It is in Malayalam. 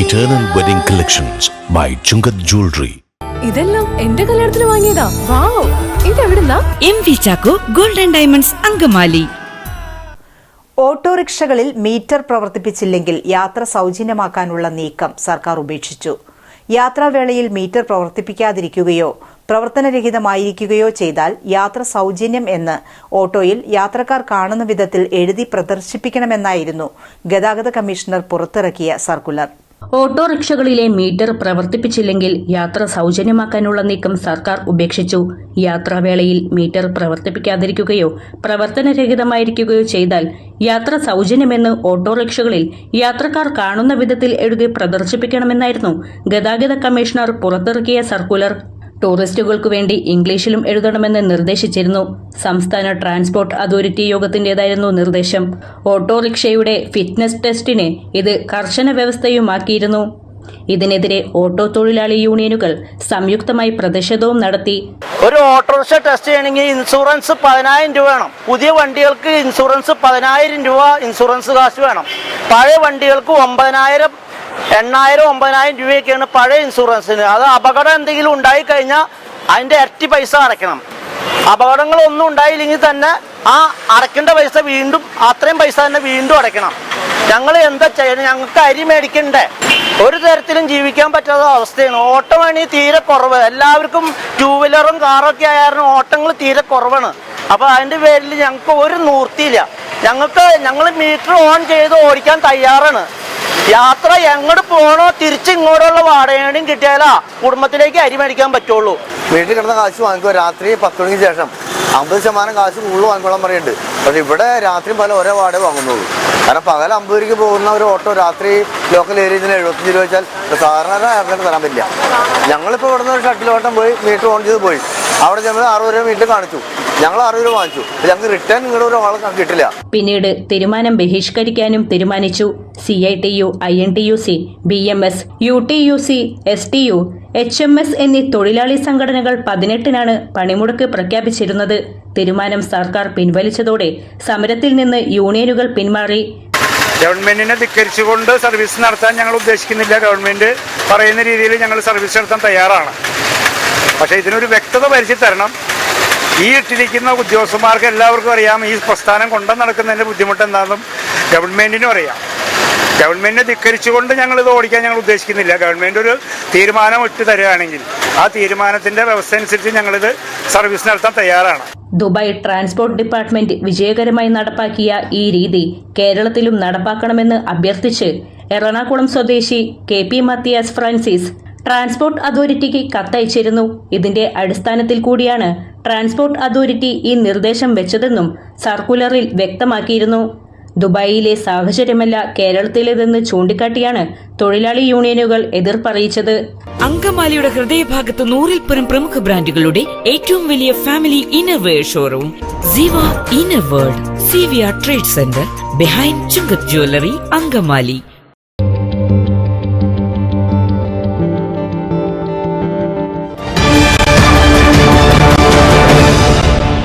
Eternal wedding collections by Chungath jewellery ഇതെല്ലാം എന്റെ കല്യാണത്തിന് വാങ്ങിയതാ. വാവ്. ഇതെവിടുന്നാ? M V Chacko golden diamonds Angamaly. ഓട്ടോറിക്ഷകളിൽ meter പ്രവർത്തിപ്പിച്ചില്ലെങ്കിൽ യാത്ര സൗജന്യമാക്കാനുള്ള നീക്കം സർക്കാർ ഉപേക്ഷിച്ചു. യാത്രാവേളയിൽ മീറ്റർ പ്രവർത്തിപ്പിക്കാതിരിക്കുകയോ പ്രവർത്തനരഹിതമായിരിക്കുകയോ ചെയ്താൽ യാത്ര സൗജന്യം എന്ന് ഓട്ടോയിൽ യാത്രക്കാർ കാണുന്ന വിധത്തിൽ എഴുതി പ്രദർശിപ്പിക്കണമെന്നായിരുന്നു ഗതാഗത കമ്മീഷണർ പുറത്തിറക്കിയ സർക്കുലർ. ഓട്ടോറിക്ഷകളിലെ മീറ്റർ പ്രവർത്തിപ്പിച്ചില്ലെങ്കിൽ യാത്ര സൗജന്യമാക്കാനുള്ള നീക്കം സർക്കാർ ഉപേക്ഷിച്ചു. യാത്രാവേളയിൽ മീറ്റർ പ്രവർത്തിപ്പിക്കാതിരിക്കുകയോ പ്രവർത്തനരഹിതമായിരിക്കുകയോ ചെയ്താൽ യാത്ര സൗജന്യമെന്ന് ഓട്ടോറിക്ഷകളിൽ യാത്രക്കാർ കാണുന്ന വിധത്തിൽ എഴുതി പ്രദർശിപ്പിക്കണമെന്നായിരുന്നു ഗതാഗത കമ്മീഷണർ പുറത്തിറക്കിയ സർക്കുലർ. ടൂറിസ്റ്റുകൾക്കു വേണ്ടി ഇംഗ്ലീഷിലും എഴുതണമെന്ന് നിർദ്ദേശിച്ചിരുന്നു. സംസ്ഥാന ട്രാൻസ്പോർട്ട് അതോറിറ്റി യോഗത്തിന്റേതായിരുന്നു നിർദ്ദേശം. ഓട്ടോറിക്ഷയുടെ ഫിറ്റ്നസ് ടെസ്റ്റിനെ ഇത് കർശന വ്യവസ്ഥയുമാക്കിയിരുന്നു. ഇതിനെതിരെ ഓട്ടോ തൊഴിലാളി യൂണിയനുകൾ സംയുക്തമായി പ്രതിഷേധവും നടത്തി. ഒരു ഓട്ടോറിക്ഷ ടെസ്റ്റ് ചെയ്യണമെങ്കിൽ ഇൻഷുറൻസ് പതിനായിരം രൂപ വേണം. പുതിയ വണ്ടികൾക്ക് ഇൻഷുറൻസ് പതിനായിരം രൂപ ഇൻഷുറൻസ് കാശ് വേണം. പഴയ വണ്ടികൾക്ക് ഒമ്പതിനായിരം എണ്ണായിരം ഒമ്പതിനായിരം രൂപയൊക്കെയാണ് പഴയ ഇൻഷുറൻസിന് അത് അപകടം എന്തെങ്കിലും ഉണ്ടായി കഴിഞ്ഞാൽ അതിന്റെ ഇരട്ടി പൈസ അടയ്ക്കണം. അപകടങ്ങളൊന്നും ഉണ്ടായില്ലെങ്കിൽ തന്നെ ആ അടയ്ക്കേണ്ട പൈസ വീണ്ടും അത്രയും പൈസ തന്നെ വീണ്ടും അടയ്ക്കണം. ഞങ്ങൾ എന്താ ചെയ്യണം? ഞങ്ങൾക്ക് അരി മേടിക്കണ്ടേ? ഒരു തരത്തിലും ജീവിക്കാൻ പറ്റാത്ത അവസ്ഥയാണ്. ഓട്ടമാണ് തീരെ കുറവ്. എല്ലാവർക്കും ടൂ വീലറും കാറൊക്കെ ആയാലും ഓട്ടങ്ങൾ തീരെ കുറവാണ്. അപ്പോൾ അതിന്റെ പേരിൽ ഞങ്ങൾക്ക് ഒരു നിവൃത്തിയില്ല. ഞങ്ങൾക്ക് ഞങ്ങൾ മീറ്റർ ഓൺ ചെയ്ത് ഓടിക്കാൻ തയ്യാറാണ്. യാത്ര എങ്ങോട്ട് പോകണോ തിരിച്ചിങ്ങോട്ടുള്ള വാടകയും കിട്ടിയാലാ കുടുംബത്തിലേക്ക് അരി മേടിക്കാൻ പറ്റുള്ളൂ. വീട്ടിൽ കിടന്ന കാശ് വാങ്ങിക്കുക രാത്രി പത്ത് മണിക്ക് ശേഷം. അമ്പത് ശതമാനം കാശ് കൂടുതൽ വാങ്ങിക്കോളാൻ പറയുന്നുണ്ട്. പക്ഷെ ഇവിടെ രാത്രി പല ഒരേ വാടക വാങ്ങുന്നുള്ളൂ. കാരണം പകൽ അമ്പത് രൂപയ്ക്ക് പോകുന്ന ഒരു ഓട്ടോ രാത്രി ലോക്കൽ ഏരിയയിൽ എഴുപത്തഞ്ച് രൂപ വെച്ചാൽ സാധാരണ ആൾക്കാർക്ക് തരാൻ പറ്റില്ല. ഞങ്ങളിപ്പോൾ ഇവിടുന്ന് ഒരു ഷട്ടിൽ ഷട്ടിലോട്ടം പോയി മീറ്റർ ഓൺ ചെയ്ത് പോയി. അവിടെ ചെന്ന് അറുപത് രൂപ മീറ്റർ കാണിച്ചു. ഞങ്ങൾ അറുപത് രൂപ വാങ്ങിച്ചു? ഞങ്ങൾക്ക് റിട്ടേൺ നിങ്ങളുടെ ഒരാളെ കിട്ടില്ല. പിന്നീട് തീരുമാനം ബഹിഷ്കരിക്കാനും തീരുമാനിച്ചു. C I T U I N T U C B M S S T U H M S U H M S എന്നീ തൊഴിലാളി സംഘടനകൾ പതിനെട്ടിനാണ് പണിമുടക്ക് പ്രഖ്യാപിച്ചിരുന്നത്. തീരുമാനം സർക്കാർ പിൻവലിച്ചതോടെ സമരത്തിൽ നിന്ന് യൂണിയനുകൾ പിന്മാറി. ഗവൺമെന്റിനെ ധിക്കരിച്ചുകൊണ്ട് സർവീസ് നടത്താൻ ഞങ്ങൾ ഉദ്ദേശിക്കുന്നില്ല. ഗവൺമെന്റ് പറയുന്ന രീതിയിൽ ഞങ്ങൾ സർവീസ് നടത്താൻ തയ്യാറാണ്. പക്ഷേ ഇതിനൊരു വ്യക്തത വരുത്തി തരണം. ഈ ഇട്ടിരിക്കുന്ന ഉദ്യോഗസ്ഥന്മാർക്ക് എല്ലാവർക്കും അറിയാം ഈ പ്രസ്ഥാനം കൊണ്ടു നടക്കുന്നതിന്റെ ബുദ്ധിമുട്ട് എന്താണെന്നും ഗവൺമെന്റിനും അറിയാം. ഗവൺമെന്റിനെ ധിക്കരിച്ചുകൊണ്ട് ഞങ്ങളിത് ഓടിക്കാൻ ഞങ്ങൾ ഉദ്ദേശിക്കുന്നില്ല. ഗവൺമെന്റ് ഒരു തീരുമാനം ഇട്ട് തരികയാണെങ്കിൽ ആ തീരുമാനത്തിന്റെ വ്യവസ്ഥ അനുസരിച്ച് ഞങ്ങളിത് സർവീസ് നടത്താൻ തയ്യാറാണ്. ദുബായ് ട്രാൻസ്പോർട്ട് ഡിപ്പാർട്ട്മെന്റ് വിജയകരമായി നടപ്പാക്കിയ ഈ രീതി കേരളത്തിലും നടപ്പാക്കണമെന്ന് അഭ്യർത്ഥിച്ച് എറണാകുളം സ്വദേശി K P Mathias Francis transport അതോറിറ്റിക്ക് കത്തയച്ചിരുന്നു. ഇതിന്റെ അടിസ്ഥാനത്തിൽ കൂടിയാണ് ട്രാൻസ്പോർട്ട് അതോറിറ്റി ഈ നിർദ്ദേശം വെച്ചതെന്നും സർക്കുലറിൽ വ്യക്തമാക്കിയിരുന്നു. ദുബായിലെ സാഹചര്യമല്ല കേരളത്തിലേതെന്ന് ചൂണ്ടിക്കാട്ടിയാണ് തൊഴിലാളി യൂണിയനുകൾ എതിർപ്പറിയിച്ചത്. അങ്കമാലിയുടെ ഹൃദയഭാഗത്ത് നൂറിൽ പരം പ്രമുഖ ബ്രാൻഡുകളുടെ ഏറ്റവും വലിയ family innerwear showroom Siva inner world C V R trade centre behind Chungath jewellery Angamaly.